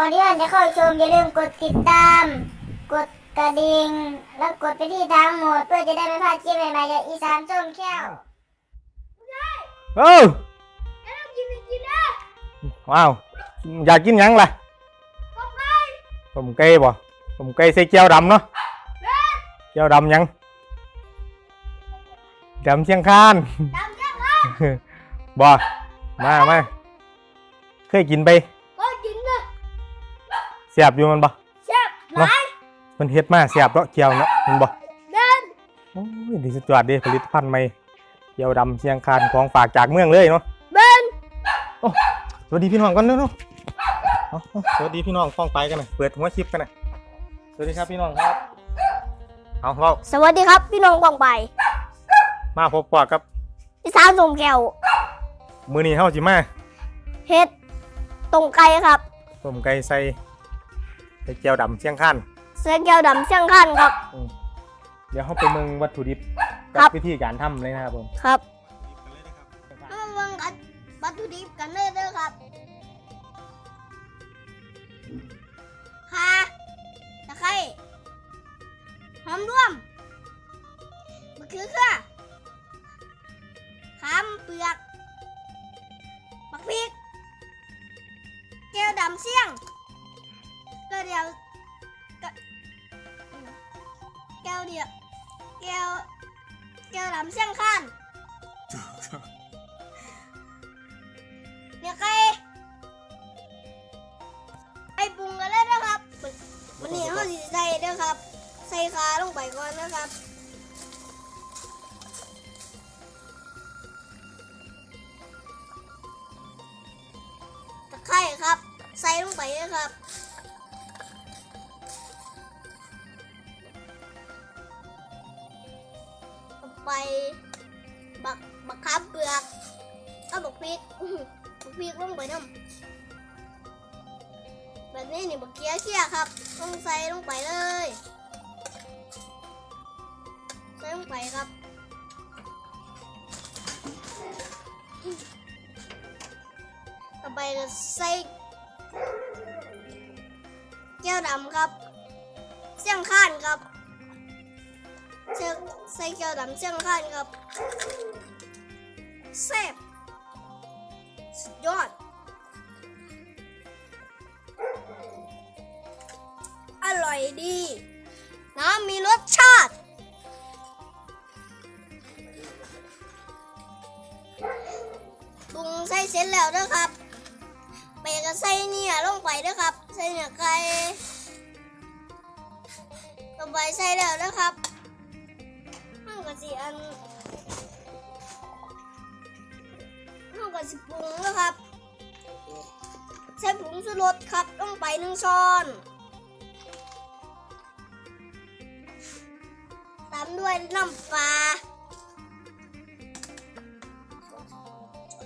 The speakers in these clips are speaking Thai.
ก่อนที่ท่านจะเข้าชมอย่าลืมกดติดตาม กดกระดิ่งแล้วกดไปที่ทั้งหมด เพื่อจะได้ไม่พลาดคลิปใหม่ๆจากอีสานส้มแก้วเออว้าวอยากกินหยังล่ะต้มไก่บ่ต้มไก่ใส่เจียวดำเนาะเจียวดำหยังดำเชียงคานบ่มามาเคยกินไปก็กินเลยเสียบอยู่มันบ่แซ่บเนาะมันเฮ็ดมาเสียบเนาะเจียวเนาะมันบ่เดินโอ้ยดีสุดยอดเดิผลิตภัณฑ์ใหม่เจียวดำเชียงคานของฝากจากเมืองเลยเนาะเดินสวัสดีพี่น้องกันเนาะเนาะเอาเอาสวัสดีพี่น้องฟ้องไปกันหน่อยเปิดหัวคลิปกันหน่อยสวัสดีครับพี่น้องครับเอาเราสวัสดีครับพี่น้องกองไปมาพบปะกับอีสานส้มแก้วมือนี้เฮาสิมาเฮ็ดตรงไก่ครับต้มไก่ใส่ ใส่เจียวดำเชียงคานเสื้อแก้วดำเชียงคันครับเดี๋ยวเฮาไปเมืองวัตถุดิบกัครับวิธีการทำเลยนะครับผมครับมาเบิ่งกันวัตถุดิบกันเลยเด้อครับข่าตะไคร้หอมร่วมมะเขือเขือขามเปลือกบักพริกแก้วดำเสี่ยงก็ เดียวแก้วเดียวแก้วแก้วลำเสี่ยงข้านเนี่ยใครไปปรุงกันเลยนะครับ วันนี้เขาสิใส่เด้อครับ ใส่ขาลงไปก่อนนะครับ ไปบักบักขามเปลือกเอาบักพริกบักพริกลงไปน้ำแบบนี้นี่บักเคี้ยเคี้ยครับต้องใส่ลงไปเลย ใส่ลงไปครับต่อไปก็ใส่แก้วดำครับเสี่ยงข้านครับ เชือกใส่เกียวดำเชียงคานครับแซ่บสุดยอด อร่อยดี น้ำมีรสชาติ ปรุงใส่เสร็จแล้วนะครับไปก็ใส่เนี่ยลงไปนะครับ ใส่เนี่ยไก่ต่อไปใส่แล้วนะครับ สีอันห้องกับสิปรุงนะครับ ใช้ผงชูรสครับต้องไปหนึ่งช้อนตามด้วยน้ำปลา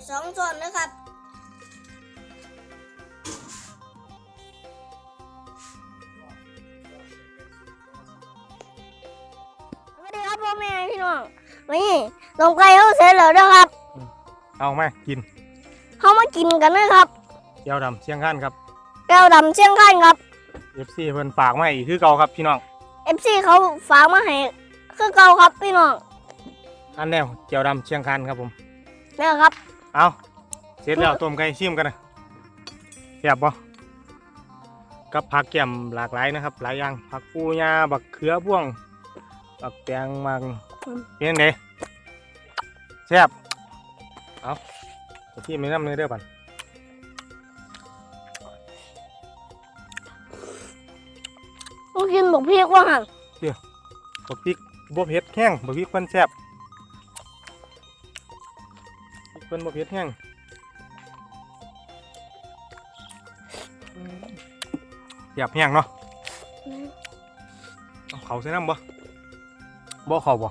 สองช้อนนะครับ พ่อแม่พี่น้องนี่ลงไก่เขาเสร็จแล้วนะครับเอามากินเขามากินกันนะครับเจียวดำเชียงคานครับแก้วดำเชียงคานครับ FC เพิ่นฝากมาอีกคือเก่าครับพี่น้องเอฟซีเขาฝากมาให้คือเก่าครับพี่น้องอันแนวเจียวดำเชียงคานครับผมนี่ครับ เอาเสร็จแล้วต้มไก่ชิมกันนะแซ่บบ่กับผักแก้มหลากหลายนะครับ หลายอย่างผักปูยาบักเขือพ่วง บักแตงมังเป็นยังไงแซ่บเอาที่มีน้ำเนื้อเด้อปันต้องกินบอกพี่ว่าหันบักพริกบ่เผ็ดแห้งบักพริกเพิ่นแซ่บพริกเพิ่นบ่เผ็ดแห้งหยาบแห้งเนาะเอาเขาใส่น้ำบ่ บ่เขาบ่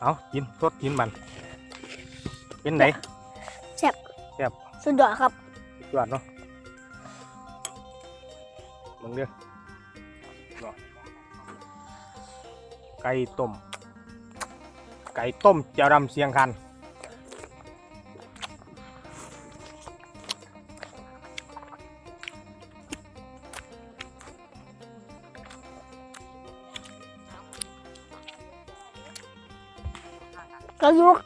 เอากินสดกินมัน เป็นไหนสุดยอดครับยอดเนาะมึงเด้อเนาะไก่ต้ม ไก่ต้มเจียวดำเสียงคัน กระยุก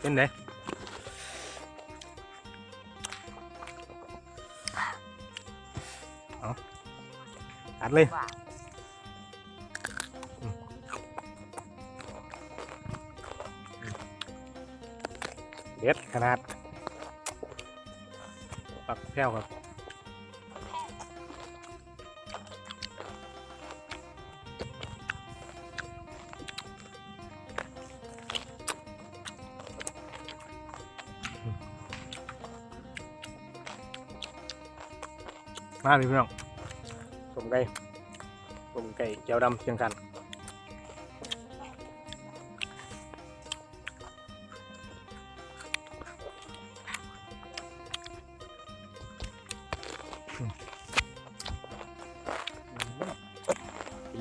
เป็นไง เอาตัดเลยอืมาดปักแพ้วครับมาเลยพี่น้องต้มไก่ต้มไก่เจียวดำเชียงกัน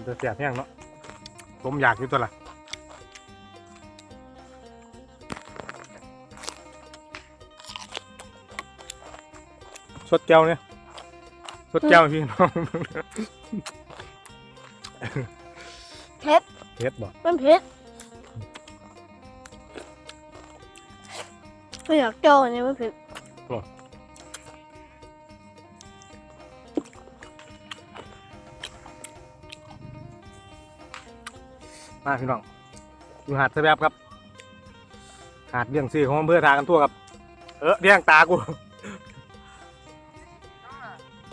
กินตัวเสียบแห้งเนาะผมอยากอยู่ตัวละสดแก้วเนี่ยสดแก้วพี่น้องเผ็ดเผ็ดบ่มันเผ็ดไม่อยากเจ้าอันนี้มันเผ็ด มาพี่น้องอยู่หาดเสแบบครับ หาดเลี้ยงซื้อของอำเภอทากันทั่วครับ เออเลี้ยงตากู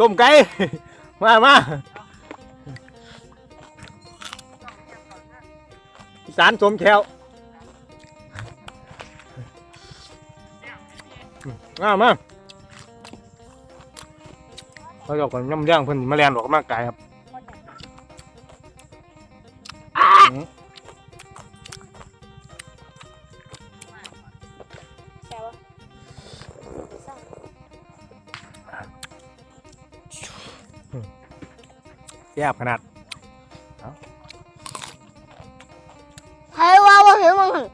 ต้มไก่ มามาอีสานสมแควมามาเขาจะก่อนย่ำย่างเพิ่นมาแลนออกกำลังกายครับ ซ่บขนาดใครว่าว่าเห็นมั้งหั่น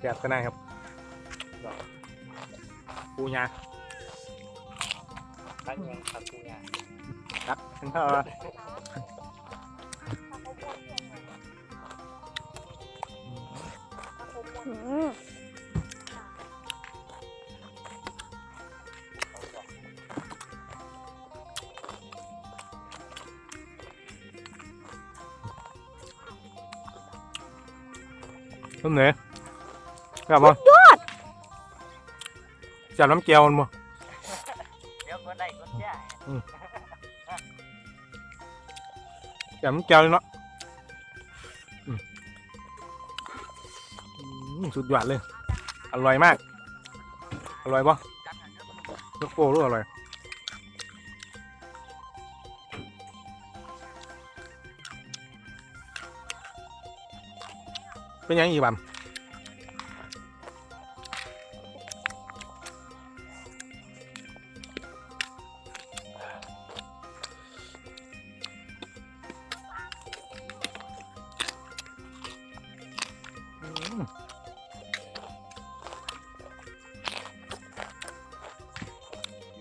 แซ่บขนาดครับปูยาตั้งยังตัดกูเนี่ยครับเอออืม ต้มเนื้อครับบ่จับน้ำเจียวมันบ่เดี๋ยวก็ได้ก็ได้จับน้ำเจียวเลยเนาะอืมอืมสุดยอดเลย อร่อยมาก อร่อยป่ะลูกโป้รู้อร่อย เป็นยังอีกบัม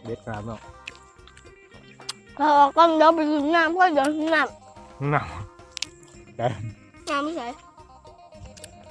เด็ดขนาดเนาะ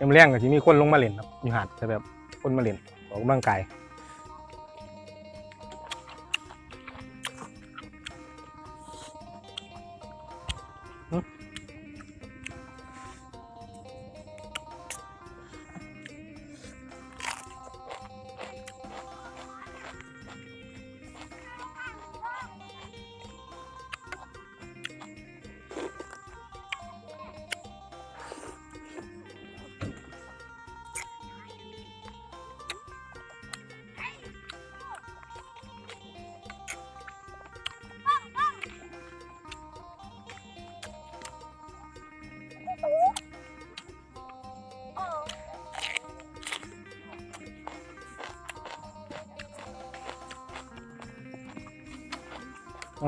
ยามเลี้ยงก็ที่มีคนลงมาเล่นครับอยู่หาดแต่แบบคนมาเล่นออกกำลังกาย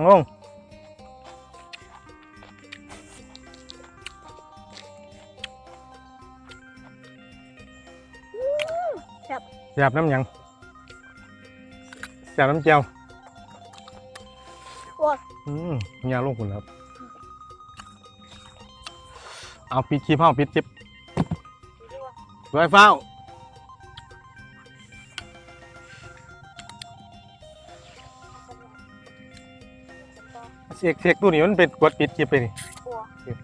งงแซ่บแซ่บน้ำหยังแซ่บน้ำเจียวโอ้ยอืมยาลงคุณครับ เอาปิดคลิปเฮาปิดคลิปไว้เฝ้า เสกเสกตัวนี้มันเป็นกดปิดคลิปไปนี่โอ้ย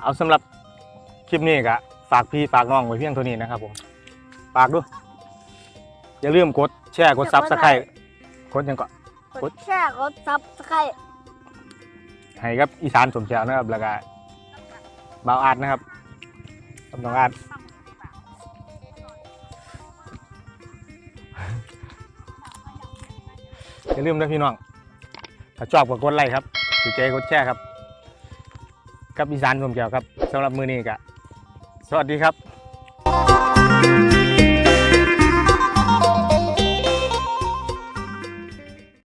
เอาสำหรับคลิปนี้ก็ฝากพี่ฝากน้องไว้เพียงเท่านี้นะครับผมฝากด้วยอย่าลืมกดแชร์กดซับสไครต์กดหยังก็กดแชร์กดซับสไครต์ให้กับอีสานสมแชวนะครับแล้วก็บ่าวอาดนะครับกับน้องอาดอย่าลืมนะพี่น้อง ถ้าชอบก็กดไลค์ครับถือใจกดแชร์ครับ กับอีสานผมแชวครับสำหรับมือนี้กะสวัสดีครับ